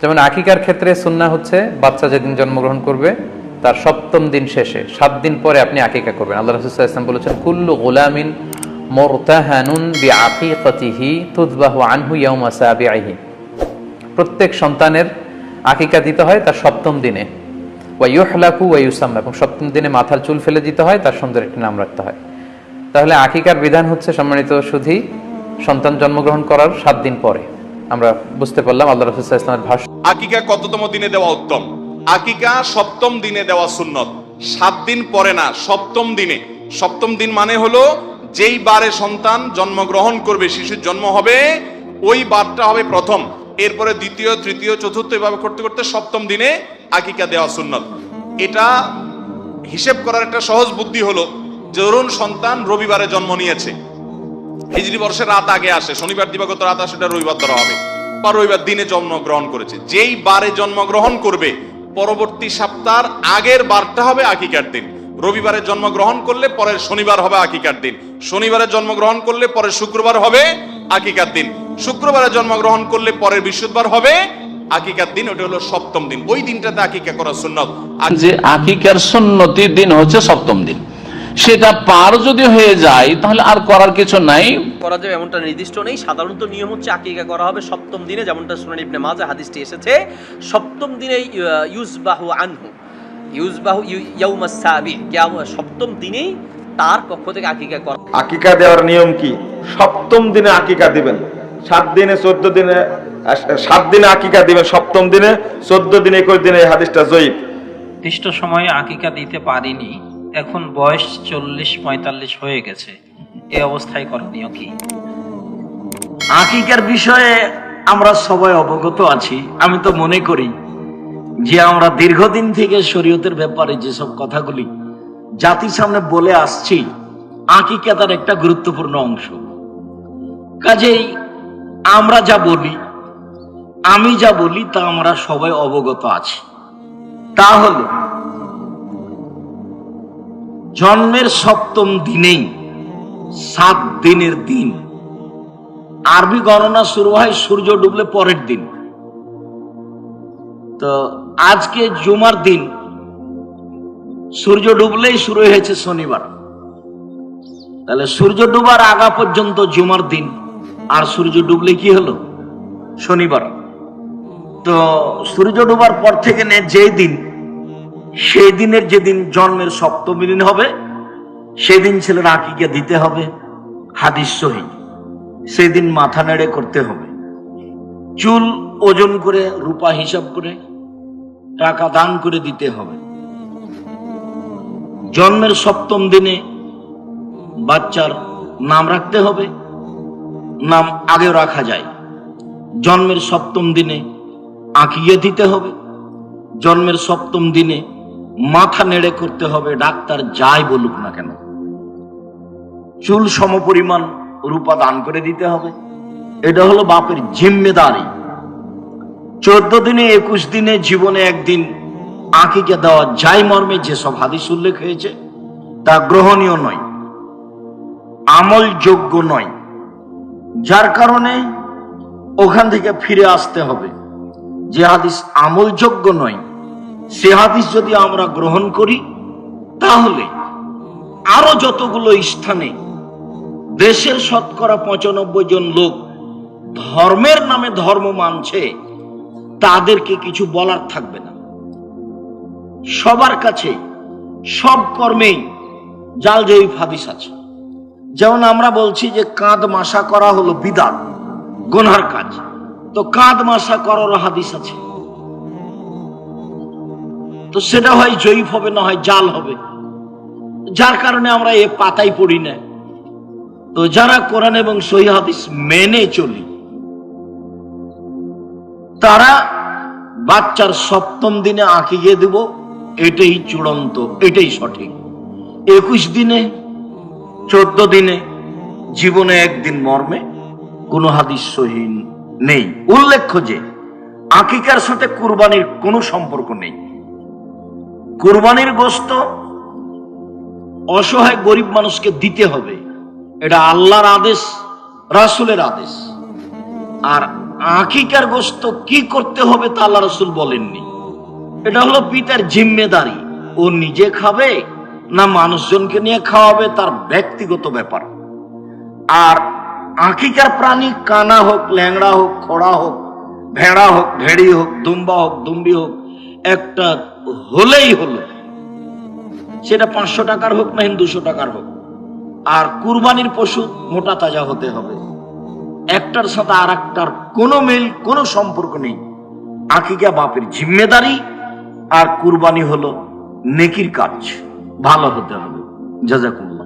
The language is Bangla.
যেমন আকিকার ক্ষেত্রে সুন্না হচ্ছে, বাচ্চা যেদিন জন্মগ্রহণ করবে, তার সপ্তম দিন শেষে, সাত দিন পরে আপনি আকিকা করবেন। আল্লাহ রসুল্লাহ ইসলাম বলেছেন, কুল্লু গোলামিন মোরতাহানুন বি আকিকতিহি তুদবাহু আনহু ইয়াউমা সাবিআহি প্রত্যেক সন্তানের আকিকা দিতে হয় তার সপ্তম দিনে। ওয়াইহলাকু ওয়াইউসাম এবং সপ্তম দিনে মাথার চুল ফেলে দিতে হয়, তার সুন্দর একটি নাম রাখতে হয়। তাহলে আকিকার বিধান হচ্ছে সম্মানিত শুধু সন্তান জন্মগ্রহণ করার সাত দিন পরে। আমরা বুঝতে পারলাম আল্লাহ রসুল্লাহ ইসলামের ভাষ্য। আকিকা কততম দিনে দেওয়া উত্তম? আকিকা সপ্তম দিনে দেওয়া সুন্নত। সাত দিন পরে না, সপ্তম দিনে। সপ্তম দিন মানে হলো যেই বারে সন্তান জন্মগ্রহণ করবে, শিশুর জন্ম হবে, ওই বারটা হবে প্রথম। এরপরে দ্বিতীয়, তৃতীয়, চতুর্থ এভাবে করতে করতে সপ্তম দিনে আকিকা দেওয়া সুন্নত। এটা হিসেব করার একটা সহজ বুদ্ধি হলো যে ধরুন সন্তান রবিবারে জন্ম নিয়েছে। হিজরি বর্ষের রাত আগে আসে, শনিবার দিবাগত রাত আসে, এটা রবিবার ধরা হবে। বা রবিবার দিনে জন্মগ্রহণ করেছে। যেই বারে জন্মগ্রহণ করবে, পরবর্তী সপ্তাহের আগের বারটা হবে আকিকার দিন। রবিবারে জন্মগ্রহণ করলে পরের শনিবার হবে আকিকার দিন। শনিবারে জন্মগ্রহণ করলে পরের শুক্রবার হবে আকিকার দিন। শুক্রবারে জন্মগ্রহণ করলে পরের বৃহস্পতিবার হবে আকিকার দিন, ওটা হলো সপ্তম দিন। ওই দিনটাতে আকিকা করা সুন্নত। আর যে আকিকার সুন্নতির দিন হচ্ছে সপ্তম দিন। সেটা পার যদি হয়ে যায় তাহলে আর করার কিছু নাই। করা যাবে এমনটা নির্দিষ্ট নেই। সাধারণত নিয়ম হচ্ছে আকিকা করা হবে সপ্তম দিনে যেমনটা সুনান ইবনে মাজা হাদিসটি এসেছে। সপ্তম দিনে ইউজবাহু আনহু ইউজবাহু ইয়াউমাস সাবি কিয়াম- সপ্তম দিনেই তার পক্ষ থেকে আকিকা করা আকিকা দেওয়ার নিয়ম কি? সপ্তম দিনে আকিকা দিবেন সাত দিনে চোদ্দ দিনে সাত দিনে আকিকা দিবেন সপ্তম দিনে চোদ্দ দিনে একুশ দিনে এই হাদিসটা জয়ীব নির্দিষ্ট সময়ে আকিকা দিতে পারিনি। এখন বয়স চল্লিশ পঁয়তাল্লিশ হয়ে গেছে। এই অবস্থায় করণীয় কি? আকিকার বিষয়ে আমরা সবাই অবগত আছি। আমি তো মনে করি যে আমরা দীর্ঘদিন থেকে শরীয়তের ব্যাপারে যেসব কথাগুলি জাতির সামনে বলে আসছি, আকিকা তার একটা গুরুত্বপূর্ণ অংশ। কাজেই আমরা যা বলি, আমি যা বলি তা আমরা সবাই অবগত আছি। তা হলো জন্মের সপ্তম দিনেই, সাত দিনের দিন। আরবি গণনা শুরু হয়, সূর্য ডুবলে পরের দিন। তো আজকে জুমার দিন, সূর্য ডুবলেই শুরু হয়েছে শনিবার। তাহলে সূর্য ডুবার আগা পর্যন্ত জুমার দিন, আর সূর্য ডুবলে কি হলো? শনিবার। তো সূর্য ডুবার পর থেকে নে যেই দিন সেই দিনের যেদিন জন্মের সপ্তমী দিন হবে, সেদিন ছেলের আকিকে দিতে হবে, হাদিস সহি। সেদিন মাথা নেড়ে করতে হবে। চুল ওজন করে, রূপা হিসাব করে, টাকা দান করে দিতে হবে। জন্মের সপ্তম দিনে বাচ্চার নাম রাখতে হবে, নাম আগেও রাখা যায়। জন্মের সপ্তম দিনে আঁকিয়ে দিতে হবে, জন্মের সপ্তম দিনে মাথা নেড়ে করতে হবে, ডাক্তার যাই বলুক না কেন। চুল সমপরিমাণ রূপা দান করে দিতে হবে। এটা হলো বাপের জিম্মেদারি। চোদ্দ দিনে, একুশ দিনে জীবনে একদিন আঁকিকে দেওয়া যাই মর্মে যেসব হাদিস উল্লেখ হয়েছে, তা গ্রহণীয় নয় আমলযোগ্য নয়। যার কারণে ওখান থেকে ফিরে আসতে হবে। যে হাদিস আমলযোগ্য নয় সে হাদিস যদি আমরা গ্রহণ করি, তাহলে আরও যতগুলো স্থানে দেশের শতকরা পঁচানব্বই জন লোক ধর্মের নামে ধর্ম মানছে, তাদেরকে কিছু বলার থাকবে না। সবার কাছে সব কর্মেই জাল জয়ীফ হাদিস আছে। যেমন আমরা বলছি যে কাঁধ মাসা করা হলো বিদাত গোনহার কাজ। তো কাঁধ মাসা করার হাদিস আছে। তো সেটা হয় জয়ীফ হবে, না হয় জাল হবে। যার কারণে আমরা এ পাতাই পড়ি না। তো যারা কোরআন এবং সহি হাদিস মেনে চলি, তারা বাচ্চার সপ্তম দিনে আঁকিয়ে দেব, এটাই চূড়ান্ত, এটাই সঠিক। একুশ দিনে, চোদ্দ দিনে, জীবনে একদিন মর্মে কোনো হাদিস সহীন নেই। উল্লেখ্য যে, আকিকার সাথে কুরবানির কোনো সম্পর্ক নেই। কুরবানির গোস্ত অসহায় গরিব মানুষকে দিতে হবে। এটা আল্লাহর আদেশ, রাসুলের আদেশ। আর আকিকার গোস্ত কি করতে হবে তা আল্লাহ রসুল বলেননি। এটা হলো পিতার জিম্মেদারি। ও নিজে খাবে না মানুষজনকে নিয়ে খাওয়াবে তার ব্যক্তিগত ব্যাপার। আর আকিকার প্রাণী কানা হোক, ল্যাংড়া হোক, খোড়া হোক, ভেড়া হোক, ভেড়ি হোক, দুম্বা হোক, দুম্বি হোক একটা হলেই হলো। সেটা পাঁচশো টাকার হোক না, দুশো টাকার হোক। আর কুরবানির পশু মোটা তাজা হতে হবে। একটার সাথে আর একটার কোনো মিল, কোনো সম্পর্ক নেই। আকিকা বাপের জিম্মেদারি আর কুরবানি হলো নেকির কাজ। ভালো হতে হবে। জাজাকুল্লাহ